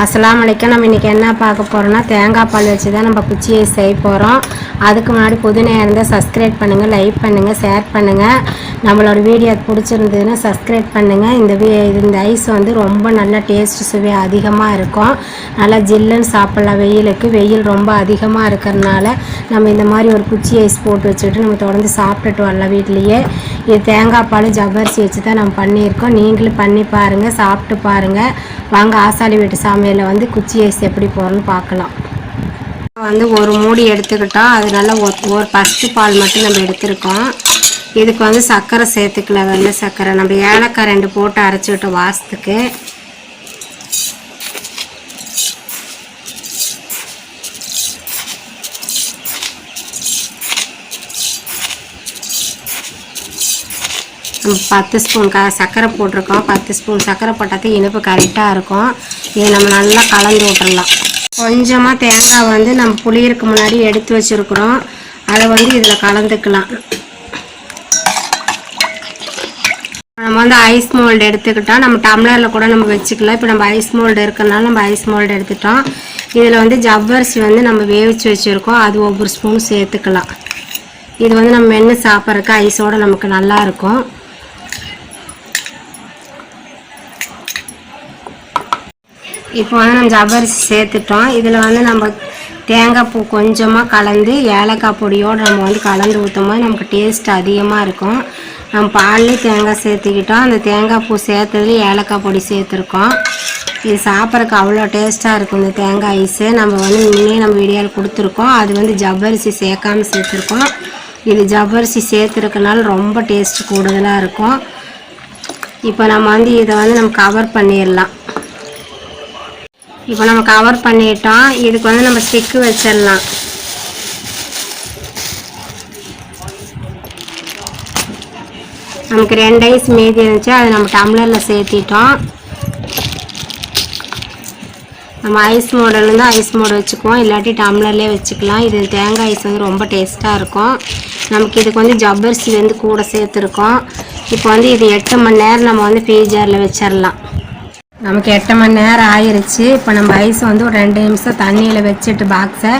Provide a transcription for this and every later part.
அஸ்லாம் அலைக்கும் நம்ம இன்றைக்கி என்ன பார்க்க போகிறோம்னா தேங்காய் பால் வச்சு தான் நம்ம குச்சியை செய்ய போகிறோம் அதுக்கு முன்னாடி புதுனையாக இருந்தால் சப்ஸ்கிரைப் பண்ணுங்கள் லைக் பண்ணுங்கள் ஷேர் பண்ணுங்கள் நம்மளோட வீடியோ பிடிச்சிருந்ததுன்னா சப்ஸ்கிரைப் பண்ணுங்கள் இந்த வீ இந்த ஐஸ் வந்து ரொம்ப நல்ல டேஸ்ட் சுவை அதிகமாக இருக்கும். நல்லா ஜில்லுன்னு சாப்பிட்லாம். வெயிலுக்கு வெயில் ரொம்ப அதிகமாக இருக்கிறதுனால நம்ம இந்த மாதிரி ஒரு குச்சி ஐஸ் போட்டு வச்சுட்டு நம்ம தொடர்ந்து சாப்பிட்டுட்டு வரலாம் வீட்லேயே இது தேங்காய் பால் ஜவ்வரிசி வச்சு தான் நம்ம பண்ணியிருக்கோம். நீங்களும் பண்ணி பாருங்கள் சாப்பிட்டு பாருங்கள் வாங்க ஆசாலி வீட்டு சமையலில் வந்து குச்சி ஐஸ் எப்படி போகிறோன்னு பார்க்கலாம். வந்து ஒரு மூடி எடுத்துக்கிட்டோம். அது நல்லா ஒரு ஃபஸ்ட்டு பால் மட்டும் நம்ம எடுத்திருக்கோம். இதுக்கு வந்து சர்க்கரை சேர்த்துக்கல வெள்ளை சர்க்கரை நம்ம ஏலக்காய் ரெண்டு போட்டு அரைச்சிக்கிட்டோம் வாசத்துக்கு. நம்ம பத்து ஸ்பூன் க சர்க்கரை போட்டிருக்கோம். பத்து ஸ்பூன் சர்க்கரை போட்டால் இனிப்பு கரெக்டாக இருக்கும். இதை நம்ம நல்லா கலந்து விட்டுடலாம் கொஞ்சமாக தேங்காய் வந்து நம்ம புளியறதுக்கு முன்னாடி எடுத்து வச்சுருக்குறோம். அதை வந்து இதில் கலந்துக்கலாம். நம்ம வந்து ஐஸ் மோல்டு எடுத்துக்கிட்டோம் நம்ம டம்ளரில் கூட நம்ம வச்சுக்கலாம். இப்போ நம்ம ஐஸ் மோல்டு இருக்கிறனால நம்ம ஐஸ் மோல்டு எடுத்துட்டோம். இதில் வந்து ஜவ்வரிசி வந்து நம்ம வேவிச்சு வச்சுருக்கோம். அது ஒவ்வொரு ஸ்பூன் சேர்த்துக்கலாம். இது வந்து நம்ம மென்று சாப்பிட்றதுக்கு ஐஸோட நமக்கு நல்லா இருக்கும். இப்போ வந்து நம்ம ஜவ்வரிசி சேர்த்துட்டோம். இதில் வந்து நம்ம தேங்காய் பூ கொஞ்சமாக கலந்து ஏலக்காய் பொடியோடு நம்ம வந்து கலந்து ஊற்றும் போது நமக்கு டேஸ்ட் அதிகமாக இருக்கும். நம்ம பால்லேயும் தேங்காய் சேர்த்துக்கிட்டோம். அந்த தேங்காய் பூ சேர்த்ததுல ஏலக்காய் பொடி சேர்த்துருக்கோம். இது சாப்பிட்றதுக்கு அவ்வளோ டேஸ்ட்டாக இருக்கும் இந்த தேங்காய் ஐஸு. நம்ம வந்து முன்னே நம்ம வீடியோவில் கொடுத்துருக்கோம். அது வந்து ஜவ்வரிசி சேர்க்காமல் சேர்த்துருக்கோம். இது ஜவ்வரிசி சேர்த்துருக்கனால ரொம்ப டேஸ்ட் கூடுதலாக இருக்கும். இப்போ நம்ம வந்து இதை வந்து நம்ம கவர் பண்ணிடலாம். இப்போ நம்ம கவர் பண்ணிட்டோம். இதுக்கு வந்து நம்ம ஸ்டிக்கு வச்சிடலாம். நமக்கு ரெண்டு ஐஸ் மீதி இருந்துச்சு அதை நம்ம டம்ளரில் சேர்த்திட்டோம். நம்ம ஐஸ் மோடல் வந்து ஐஸ் மோடு வச்சுக்குவோம். இல்லாட்டி டம்ளர்லேயே வச்சுக்கலாம். இது தேங்காய் ஐஸ் வந்து ரொம்ப டேஸ்ட்டாக இருக்கும். நமக்கு இதுக்கு வந்து ஜவ்வரிசி வந்து கூட சேர்த்துருக்கோம். இப்போ வந்து இது எட்டு மணி நேரம் நம்ம வந்து ஃப்ரீஜரில் வச்சிடலாம் நமக்கு எட்டு மணி நேரம் ஆயிருச்சு. இப்போ நம்ம ஐஸ் வந்து ஒரு ரெண்டு நிமிஷம் தண்ணியில் வச்சுட்டு பாக்ஸை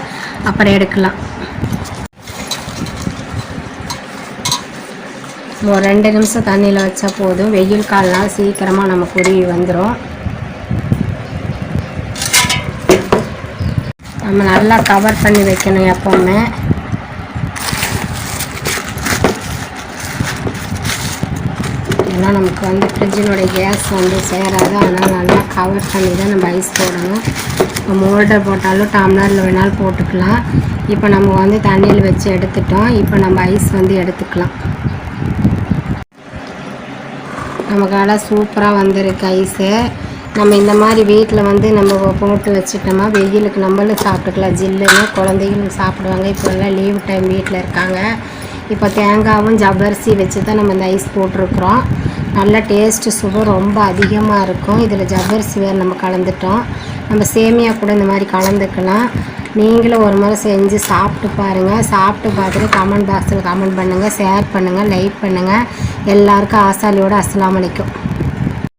அப்புறம் எடுக்கலாம். ஒரு ரெண்டு நிமிஷம் தண்ணியில் வச்சா போதும். வெயில் காலனால் சீக்கிரமாக நம்ம குருவி வந்துடும் நம்ம நல்லா கவர் பண்ணி வைக்கணும் எப்போவுமே. ஏன்னா நமக்கு வந்து ஃப்ரிட்ஜினுடைய கேஸ் வந்து சேராது. அதனால் நல்லா கவர் பண்ணி தான் நம்ம ஐஸ் போடணும். இப்போ மோல்டர் போட்டாலும் டம்ளரில் வேணாலும் போட்டுக்கலாம். இப்போ நம்ம வந்து தண்ணியில் வச்சு எடுத்துட்டோம். இப்போ நம்ம ஐஸ் வந்து எடுத்துக்கலாம். நமக்கு நல்லா சூப்பராக வந்திருக்கு ஐஸு. நம்ம இந்த மாதிரி வீட்டில் வந்து நம்ம போட்டு வச்சுட்டோமா வெயிலுக்கு நம்மளும் சாப்பிட்டுக்கலாம். ஜில்லுன்னு குழந்தைகளும் சாப்பிடுவாங்க. இப்போ எல்லாம் லீவ் டைம் வீட்டில் இருக்காங்க. இப்போ தேங்காவும் ஜவ்வரிசி வச்சு தான் நம்ம இந்த ஐஸ் போட்டிருக்குறோம். நல்ல டேஸ்ட்டு சுவை ரொம்ப அதிகமாக இருக்கும். இதில் ஜவ்வரிசி வேறு நம்ம கலந்துட்டோம். நம்ம சேமியா கூட இந்த மாதிரி கலந்துக்கலாம். நீங்களும் ஒரு முறை செஞ்சு சாப்பிட்டு பாருங்கள் சாப்பிட்டு பார்த்துட்டு கமெண்ட் பாக்ஸில் கமெண்ட் பண்ணுங்கள் ஷேர் பண்ணுங்கள் லைக் பண்ணுங்கள் எல்லாருக்கும் ஆசாலியோட அஸ்லாம் வலைக்கும்